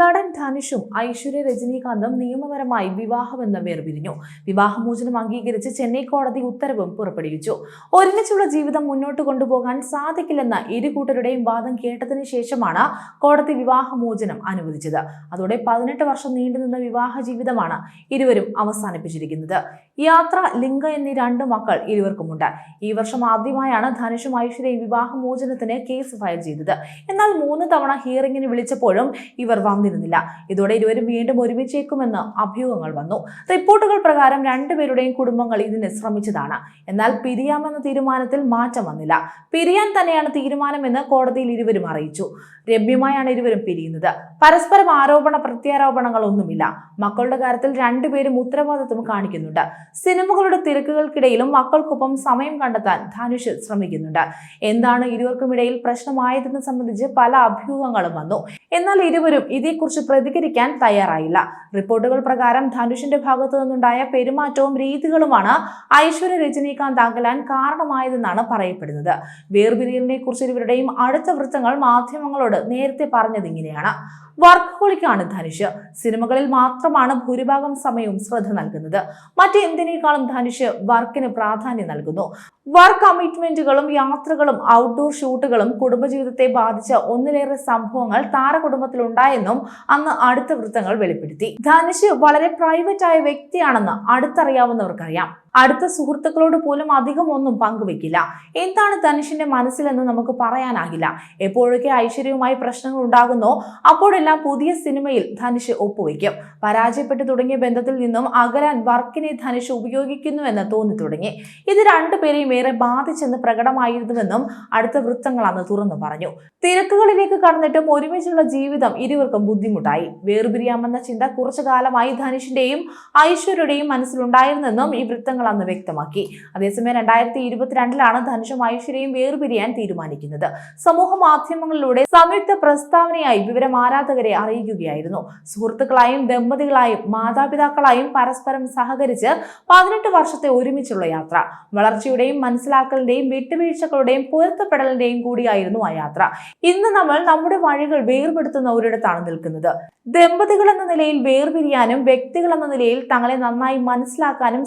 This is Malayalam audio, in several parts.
നടൻ ധനുഷും ഐശ്വര്യ രജനീകാന്തും നിയമപരമായി വിവാഹബന്ധം വേർപിരിഞ്ഞു. വിവാഹമോചനം അംഗീകരിച്ച് ചെന്നൈ കോടതി ഉത്തരവും പുറപ്പെടുവിച്ചു. ഒരുമിച്ചുള്ള ജീവിതം മുന്നോട്ട് കൊണ്ടുപോകാൻ സാധിക്കില്ലെന്ന ഇരു കൂട്ടരുടെയും വാദം കേട്ടതിന് ശേഷമാണ് കോടതി വിവാഹമോചനം അനുവദിച്ചത്. അതോടെ പതിനെട്ട് വർഷം നീണ്ടുനിന്ന വിവാഹ ജീവിതമാണ് ഇരുവരും അവസാനിപ്പിച്ചിരിക്കുന്നത്. യാത്ര ലിംഗ എന്നീ രണ്ട് മക്കൾ ഇരുവർക്കുമുണ്ട്. ഈ വർഷം ആദ്യമായാണ് ധനുഷും ഐശ്വര്യയും വിവാഹമോചനത്തിന് കേസ് ഫയൽ ചെയ്തത്. എന്നാൽ മൂന്ന് തവണ ഹിയറിംഗിന് വിളിച്ചപ്പോഴും ഇവർ വന്നിരുന്നില്ല ഇതോടെ ഇരുവരും വീണ്ടും ഒരുമിച്ചേക്കുമെന്ന് അഭ്യൂഹങ്ങൾ വന്നു. റിപ്പോർട്ടുകൾ പ്രകാരം രണ്ടുപേരുടെയും കുടുംബങ്ങൾ ഇതിന് ശ്രമിച്ചതാണ്. എന്നാൽ പിരിയാമെന്ന തീരുമാനത്തിൽ മാറ്റം വന്നില്ല. പിരിയാൻ തന്നെയാണ് തീരുമാനമെന്ന് കോടതിയിൽ ഇരുവരും അറിയിച്ചു. രമ്യമായാണ് ഇരുവരും പിരിയുന്നത്. പരസ്പരം ആരോപണ പ്രത്യാരോപണങ്ങൾ ഒന്നുമില്ല മക്കളുടെ കാര്യത്തിൽ രണ്ടുപേരും ഉത്തരവാദിത്വം കാണിക്കുന്നുണ്ട്. സിനിമകളുടെ തിരക്കുകൾക്കിടയിലും മക്കൾക്കൊപ്പം സമയം കണ്ടെത്താൻ ധനുഷ് ശ്രമിക്കുന്നുണ്ട്. എന്താണ് ഇരുവർക്കുമിടയിൽ പ്രശ്നമായതെന്ന് സംബന്ധിച്ച് പല അഭ്യൂഹങ്ങളും വന്നു. എന്നാൽ ഇരുവരും ഇതേക്കുറിച്ച് പ്രതികരിക്കാൻ തയ്യാറായില്ല. റിപ്പോർട്ടുകൾ പ്രകാരം ധനുഷിന്റെ ഭാഗത്തു നിന്നുണ്ടായ പെരുമാറ്റവും രീതികളുമാണ് ഐശ്വര്യ രജനീകാന്ത് അകലാൻ കാരണമായതെന്നാണ് പറയപ്പെടുന്നത്. വേർപിരിയലിനെ കുറിച്ച് ഇരുവരുടെയും അടുത്ത വൃത്തങ്ങൾ മാധ്യമങ്ങളോട് നേരത്തെ പറഞ്ഞത് ഇങ്ങനെയാണ്. വർക്കഹോളിക്കാണ് ധനുഷ്. സിനിമകളിൽ മാത്രമാണ് ഭൂരിഭാഗം സമയവും ശ്രദ്ധ നൽകുന്നത്. മറ്റെന്തിനേക്കാളും ധനുഷ് വർക്കിന് പ്രാധാന്യം നൽകുന്നു. വർക്ക് കമ്മിറ്റ്മെന്റുകളും യാത്രകളും ഔട്ട്ഡോർ ഷൂട്ടുകളും കുടുംബജീവിതത്തെ ബാധിച്ച ഒന്നിലേറെ സംഭവങ്ങൾ താരകുടുംബത്തിൽ ഉണ്ടായെന്നും അന്ന് അടുത്ത വൃത്തങ്ങൾ വെളിപ്പെടുത്തി. ധനുഷ് വളരെ പ്രൈവറ്റ് ആയ വ്യക്തിയാണെന്ന് അടുത്തറിയാവുന്നവർക്കറിയാം. അടുത്ത സുഹൃത്തുക്കളോട് പോലും അധികം ഒന്നും പങ്കുവെക്കില്ല. എന്താണ് ധനുഷിന്റെ മനസ്സിലെന്ന് നമുക്ക് പറയാനാകില്ല. എപ്പോഴൊക്കെ ഐശ്വര്യവുമായി പ്രശ്നങ്ങൾ ഉണ്ടാകുന്നോ അപ്പോഴെല്ലാം പുതിയ സിനിമയിൽ ധനുഷ് ഒപ്പുവെക്കും. പരാജയപ്പെട്ടു തുടങ്ങിയ ബന്ധത്തിൽ നിന്നും അകലാൻ വർക്കിനെ ധനുഷ് ഉപയോഗിക്കുന്നുവെന്ന് തോന്നി തുടങ്ങി. ഇത് രണ്ടുപേരെയും ഏറെ ബാധിച്ചെന്ന് പ്രകടമായിരുന്നുവെന്നും അടുത്ത വൃത്തങ്ങൾ അന്ന് തുറന്നു പറഞ്ഞു. തിരക്കുകളിലേക്ക് കടന്നിട്ടും ഒരുമിച്ചുള്ള ജീവിതം ഇരുവർക്കും ബുദ്ധിമുട്ടായി. വേർപിരിയാമെന്ന ചിന്ത കുറച്ചു കാലമായി ധനുഷിന്റെയും ഐശ്വര്യയുടെയും മനസ്സിലുണ്ടായിരുന്നെന്നും ഈ വൃത്തങ്ങൾ അന്ന് വ്യക്തമാക്കി. അതേസമയം രണ്ടായിരത്തി ഇരുപത്തിരണ്ടിലാണ് ധനുഷും ഐശ്വര്യയും വേർപിരിയാൻ തീരുമാനിക്കുന്നത്. സമൂഹ മാധ്യമങ്ങളിലൂടെ സംയുക്ത പ്രസ്താവനയായി വിവരം ആരാധകരെ അറിയിക്കുകയായിരുന്നു. സുഹൃത്തുക്കളായും ദമ്പതികളായും മാതാപിതാക്കളായും പരസ്പരം സഹകരിച്ച് പതിനെട്ട് വർഷത്തെ ഒരുമിച്ചുള്ള യാത്ര. വളർച്ചയുടെയും മനസ്സിലാക്കലിന്റെയും വിട്ടുവീഴ്ചകളുടെയും പൊരുത്തപ്പെടലിന്റെയും കൂടിയായിരുന്നു ആ യാത്ര. ഇന്ന് നമ്മൾ നമ്മുടെ വഴികൾ വേർപെടുത്തുന്ന ഒരിടത്താണ് നിൽക്കുന്നത്. ദമ്പതികൾ എന്ന നിലയിൽ വേർപിരിയാനും വ്യക്തികൾ എന്ന നിലയിൽ തങ്ങളെ നന്നായി മനസ്സിലാക്കാനും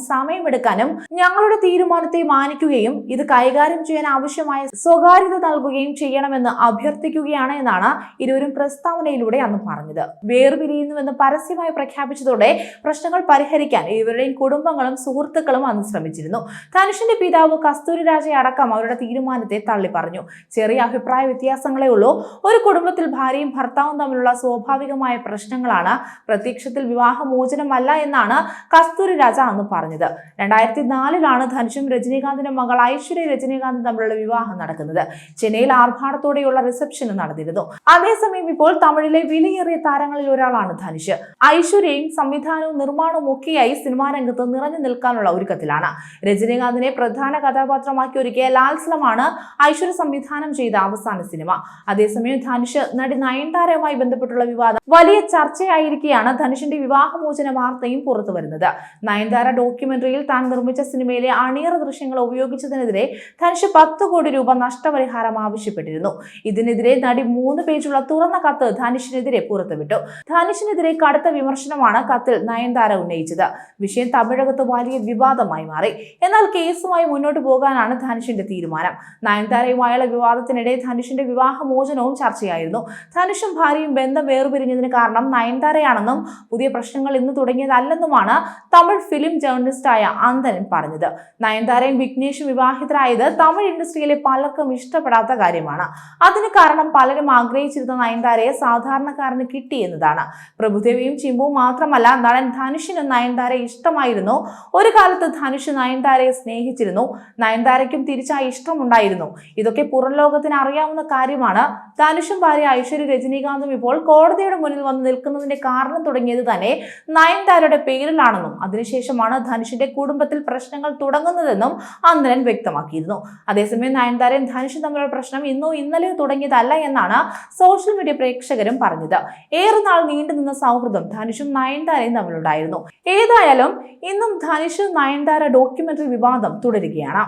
സമയമെടുക്കാനും ഞങ്ങളുടെ തീരുമാനത്തെ മാനിക്കുകയും ഇത് കൈകാര്യം ചെയ്യാൻ ആവശ്യമായ സ്വകാര്യത നൽകുകയും ചെയ്യണമെന്ന് അഭ്യർത്ഥിക്കുകയാണ് എന്നാണ് ഇരുവരും പ്രസ്താവനയിലൂടെ അന്ന് പറഞ്ഞത്. വേർപിരിയുന്നുവെന്ന് പരസ്യമായി പ്രഖ്യാപിച്ചതോടെ പ്രശ്നങ്ങൾ പരിഹരിക്കാൻ ഇവരുടെയും കുടുംബങ്ങളും സുഹൃത്തുക്കളും അന്ന് ശ്രമിച്ചിരുന്നു. ധനുഷിന്റെ പിതാവ് കസ്തൂരി രാജയെ അടക്കം അവരുടെ തീരുമാനത്തെ തള്ളി പറഞ്ഞു. ചെറിയ അഭിപ്രായ വ്യത്യാസങ്ങളേ ഉള്ളൂ. ഒരു കുടുംബത്തിൽ ഭാര്യയും ഭർത്താവും തമ്മിലുള്ള സ്വാഭാവികമായ പ്രശ്നങ്ങളാണ് പ്രത്യക്ഷത്തിൽ വിവാഹമോചനമല്ല എന്നാണ് കസ്തൂരി രാജ അന്ന് പറഞ്ഞത്. രണ്ടായിരത്തി നാലിലാണ് ധനുഷും രജനീകാന്തിന്റെ മകൾ ഐശ്വര്യ രജനീകാന്തും തമ്മിലുള്ള വിവാഹം നടക്കുന്നത്. ചെന്നൈയിൽ ആർഭാടത്തോടെയുള്ള റിസപ്ഷനും നടന്നിരുന്നു. അതേസമയം ഇപ്പോൾ തമിഴിലെ വിലയേറിയ താരങ്ങളിൽ ഒരാളാണ് ധനുഷ്. ഐശ്വര്യയും സംവിധാനവും നിർമ്മാണവും ഒക്കെയായി സിനിമാ രംഗത്ത് നിറഞ്ഞു നിൽക്കാനുള്ള ഒരുക്കത്തിലാണ്. രജനീകാന്തിനെ പ്രധാന കഥാപാത്രമാക്കി ഒരുക്കിയ ലാൽസലമാണ് ഐശ്വര്യ സംവിധാനം ചെയ്ത അവസാന സിനിമ. അതേസമയം ധനുഷ് നടി നയൻതാരയുമായി ബന്ധപ്പെട്ടുള്ള വിവാദം വലിയ ചർച്ചയായിരിക്കെയാണ് ധനുഷിന്റെ വിവാഹമോചന വാർത്തയും പുറത്തു വരുന്നത് നയൻതാര ഡോക്യുമെന്ററിയിൽ താൻ നിർമ്മിച്ച സിനിമയിലെ അണിയറ ദൃശ്യങ്ങൾ ഉപയോഗിച്ചതിനെതിരെ ധനുഷ് പത്ത് കോടി രൂപ നഷ്ടപരിഹാരം ആവശ്യപ്പെട്ടിരുന്നു. ഇതിനെതിരെ നടി മൂന്ന് പേജുള്ള തുറന്ന കത്ത് ധനുഷിനെതിരെ പുറത്തുവിട്ടു. ധനുഷിനെതിരെ കടുത്ത വിമർശനമാണ് കത്തിൽ നയൻതാര ഉന്നയിച്ചത്. വിഷയം തമിഴകത്ത് വലിയ വിവാദമായി മാറി. എന്നാൽ കേസുമായി മുന്നോട്ട് പോകാനാണ് ധനുഷിന്റെ തീരുമാനം. നയൻതാരയുമായുള്ള വിവാദത്തിനിടെ ധനുഷിന്റെ വിവാഹമോചനവും ചർച്ചയായിരുന്നു. ധനുഷും ഭാര്യയും ബന്ധം വേർപിരിഞ്ഞതിന് കാരണം നയൻതാരയാണെന്നും പുതിയ പ്രശ്നങ്ങൾ ഇന്ന് തുടങ്ങിയതല്ലെന്നുമാണ് തമിഴ് ഫിലിം ജേർണലിസ്റ്റായ അന്തരൻ പറഞ്ഞത്. നയൻതാരയും വിഘ്നേഷും വിവാഹിതരായത് തമിഴ് ഇൻഡസ്ട്രിയിലെ പലർക്കും ഇഷ്ടപ്പെടാത്ത കാര്യമാണ്. അതിന് കാരണം പലരും ആഗ്രഹിച്ചിരുന്ന നയൻതാരയെ സാധാരണക്കാരന് കിട്ടി എന്നതാണ്. പ്രഭുദേവിയും ചിമ്പുവും മാത്രമല്ല നടൻ ധനുഷിനും നയൻതാരെ ഇഷ്ടമായിരുന്നു. ഒരു കാലത്ത് ധനുഷ് നയൻതാരയെ സ്നേഹിച്ചിരുന്നു. നയൻതാരയ്ക്കും തിരിച്ച് ഇഷ്ടമുണ്ടായിരുന്നു. ഇതൊക്കെ പുറം ലോകത്തിന് അറിയാവുന്ന കാര്യമാണ്. ധനുഷും ഭാര്യ ഐശ്വര്യ രജനീകാന്തും ഇപ്പോൾ കോടതിയുടെ മുന്നിൽ വന്ന് നിൽക്കുന്നതിന്റെ കാരണം തുടങ്ങിയത് തന്നെ നയൻതാരയുടെ പേരിലാണെന്നും അതിനുശേഷമാണ് ധനുഷിന്റെ കുടുംബത്തിൽ പ്രശ്നങ്ങൾ തുടങ്ങുന്നതെന്നും അന്തരൻ വ്യക്തമാക്കിയിരുന്നു. അതേസമയം നയൻതാരയും ധനുഷും തമ്മിലുള്ള പ്രശ്നം ഇന്നോ ഇന്നലെയോ തുടങ്ങിയതല്ല എന്നാണ് സോഷ്യൽ മീഡിയ പ്രേക്ഷകരും പറഞ്ഞത്. ഏറെ നാൾ നീണ്ടുനിന്ന സൗഹൃദം ധനുഷും നയൻതാരയും തമ്മിലുണ്ടായിരുന്നു. ഏതായാലും ഇന്നും ധനുഷ് നയൻതാര ഡോക്യുമെന്ററി വിവാദം തുടരുകയാണ്.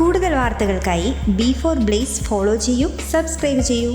കൂടുതൽ വാർത്തകൾക്കായി ബി ഫോർ ബ്ലേസ് ഫോളോ ചെയ്യൂ സബ്സ്ക്രൈബ് ചെയ്യൂ.